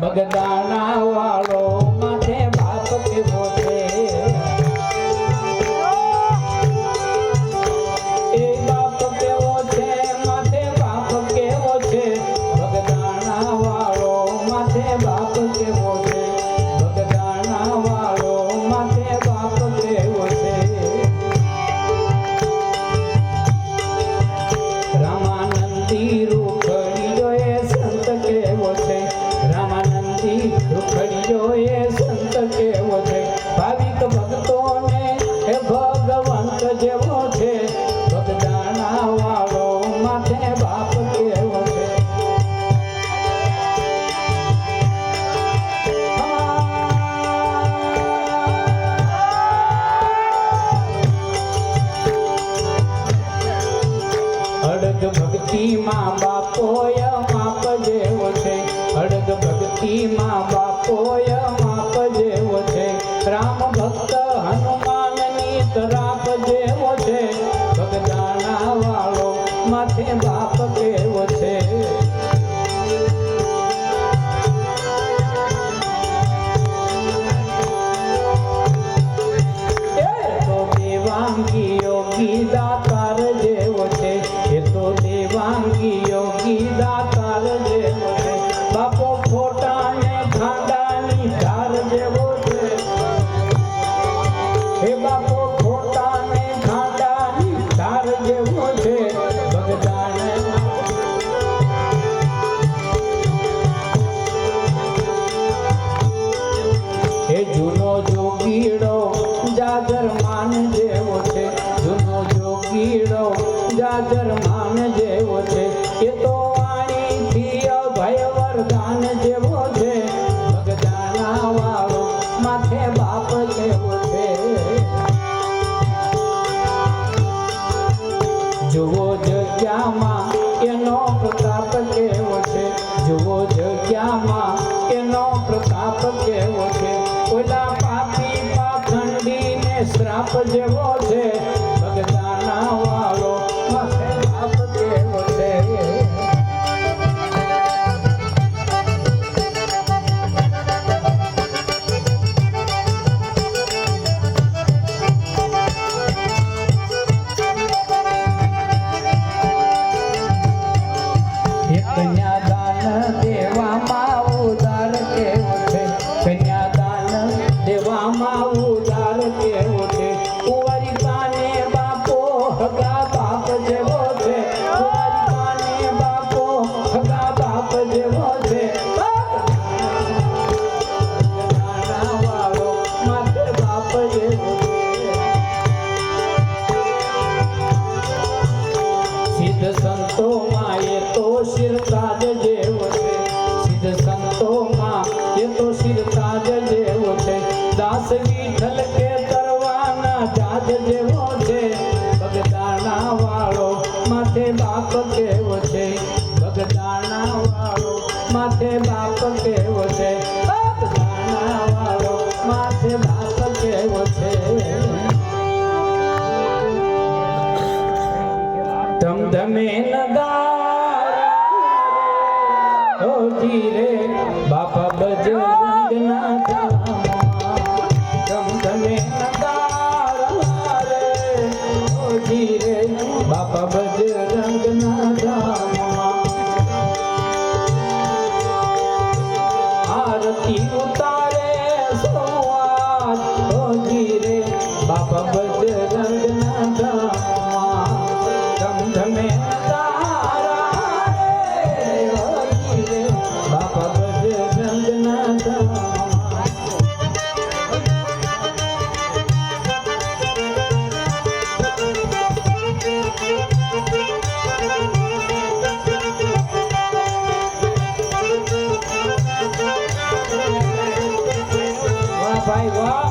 બગદાણા વાળો માથે બાપ કેવો ભગવંત જેવો છે. ભગદાણા વાળો માથે બાપ કેવો છે. અડગ ભક્તિમાં બાપોય માપ જેવો છે. અડગ ભક્તિમાં બાપોય દેવાંગી યોગી દાતાર જેવો છે એ તો દેવાંગી યોગી દાતાર જેવો છે બાપો ખોટા ને ખાડાની ધાર જેવો છે હે બાપો ખોટા ને ખાડાની ધાર જેવો છે જૂનો જોગીડો જગ્યામાં એનો પ્રતાપ કેવો છે? જુઓ જગ્યામાં એનો પ્રતાપ કેવો છે? ઓલા પાપી પાખંડીને શ્રાપ જેવો કન્યાદાન દેવામાં ઉદાર કેવો છે? કન્યાદાન દેવામાં ઉદાર કેવો છે? કુંવારી દાસ વિઠ્ઠલ કે તરવાના જેવો છે, બગદાણા વાળો માથે બાપ કેવો છે, બગદાણા વાળો માથે બાપ કેવો છે, બગદાણા વાળો માથે બાપ કેવો છે. ધમધમે નગારા ઓ ધીરે બાપા બજરંગના ભાઈ વાહ.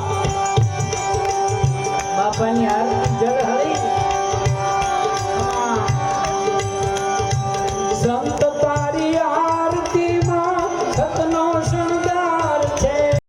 બાપાની હાર જળ